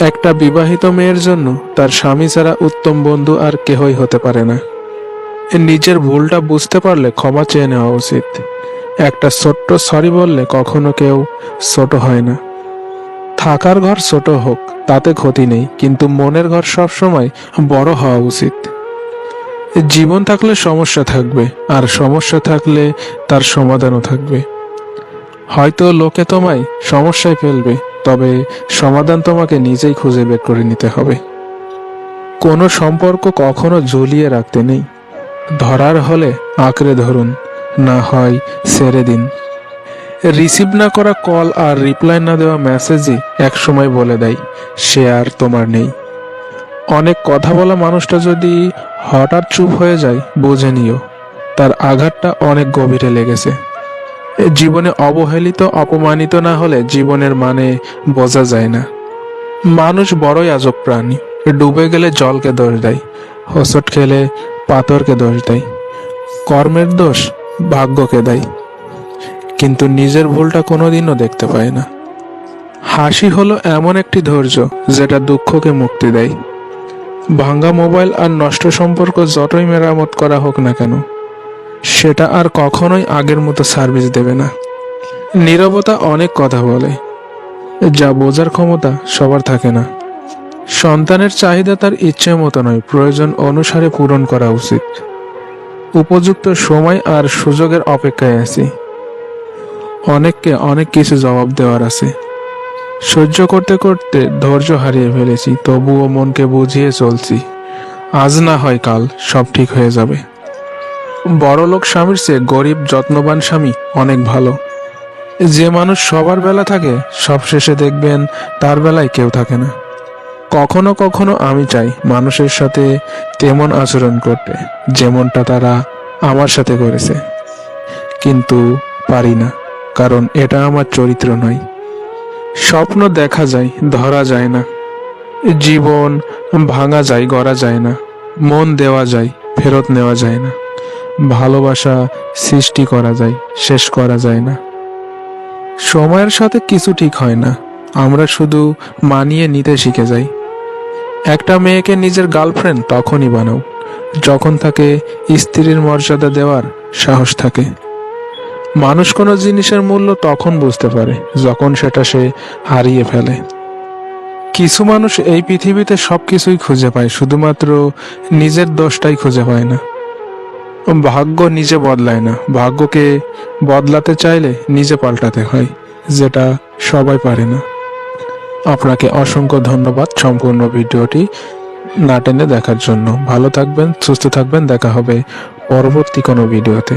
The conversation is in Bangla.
একটা বিবাহিত মেয়ের জন্য তার স্বামী ছাড়া উত্তম বন্ধু আর কেহই হতে পারে না। নিজের ভুলটা বুঝতে পারলে ক্ষমা চেয়ে নেওয়া উচিত। একটা ছোট্ট সরি বললে কখনো কেউ ছোট হয় না। থাকার ঘর ছোট হোক, তাতে ক্ষতি নেই, কিন্তু মনের ঘর সবসময় বড় হওয়া উচিত। জীবন থাকলে সমস্যা থাকবে, আর সমস্যা থাকলে তার সমাধানও থাকবে। হয়তো লোকে তোমায় সমস্যায় ফেলবে তবে সমাধান তোমাকে নিজেই খুঁজে বের করে নিতে হবে। কোনো সম্পর্ক কখনো ঝুলিয়ে রাখতে নেই। ধরার হলে আঁকড়ে ধরুন, না হয় ছেড়ে দিন। রিসিভ না করা কল আর রিপ্লাই না দেওয়া মেসেজই একসময় বলে দেয়, সে আর তোমার নেই। অনেক কথা বলা মানুষটা যদি হঠাৎ চুপ হয়ে যায়, বুঝে নিও, তার আঘাতটা অনেক গভীরে লেগেছে। জীবনে অবহেলিত, অপমানিত না হলে জীবনের মানে বোঝা যায় না। মানুষ বড়ই আজব প্রাণী। ডুবে গেলে জলকে দোষ দেয় হোসট খেলে পাথরকে দোষ দেয়, কর্মের দোষ ভাগ্যকে দেয়। কিন্তু নিজের ভুলটা কোনোদিনও দেখতে পায় না। হাসি হলো এমন একটি ধৈর্য যেটা দুঃখকে মুক্তি দেয়। ভাঙ্গা মোবাইল আর নষ্ট সম্পর্ক যতই মেরামত করা হোক না কেন সেটা আর কখনোই আগের মতো সার্ভিস দেবে না। নীরবতা অনেক কথা বলে, যা বোঝার ক্ষমতা সবার থাকে না। সন্তানের চাহিদা তার ইচ্ছে মতো নয়, প্রয়োজন অনুসারে পূরণ করা উচিত। উপযুক্ত সময় আর সুযোগের অপেক্ষায় আছি। অনেককে অনেক কিছু জবাব দেওয়ার আছে। সহ্য করতে করতে ধৈর্য হারিয়ে ফেলেছি, তবুও মনকে বুঝিয়ে চলছি, আজ না হয় কাল সব ঠিক হয়ে যাবে। বড়লোক স্বামীর চেয়ে গরিব, যত্নবান স্বামী অনেক ভালো। যে মানুষ সবার বেলা থাকে, সব শেষে দেখবেন তার বেলায় কেউ থাকে না। কখনো কখনো আমি চাই মানুষের সাথে তেমন আচরণ করতে, যেমনটা তারা আমার সাথে করেছে। কিন্তু পারি না, কারণ এটা আমার চরিত্র নয়। স্বপ্ন দেখা যায়, ধরা যায় না। জীবন ভাঙা যায়, গড়া যায় না। মন দেওয়া যায়, ফেরত নেওয়া যায় না। ভালোবাসা সৃষ্টি করা যায়, শেষ করা যায় না। সময়ের সাথে কিছু ঠিক হয় না। আমরা শুধু মানিয়ে নিতে শিখে যাই। একটা মেয়েকে নিজের গার্লফ্রেন্ড তখনই বানাও, যখন তাকে স্ত্রীর মর্যাদা দেওয়ার সাহস থাকে। মানুষ কোনো জিনিসের মূল্য তখন বুঝতে পারে, যখন সেটা সে হারিয়ে ফেলে। কিছু মানুষ এই পৃথিবীতে সবকিছুই খুঁজে পায়, শুধুমাত্র নিজের দোষটাই খুঁজে পায় না। ভাগ্য নিজে বদলায় না। ভাগ্যকে বদলাতে চাইলে নিজে পাল্টাতে হয়, যেটা সবাই পারে না। আপনাকে অসংখ্য ধন্যবাদ সম্পূর্ণ ভিডিওটি না টেনে দেখার জন্য। ভালো থাকবেন, সুস্থ থাকবেন, দেখা হবে পরবর্তী কোনো ভিডিওতে।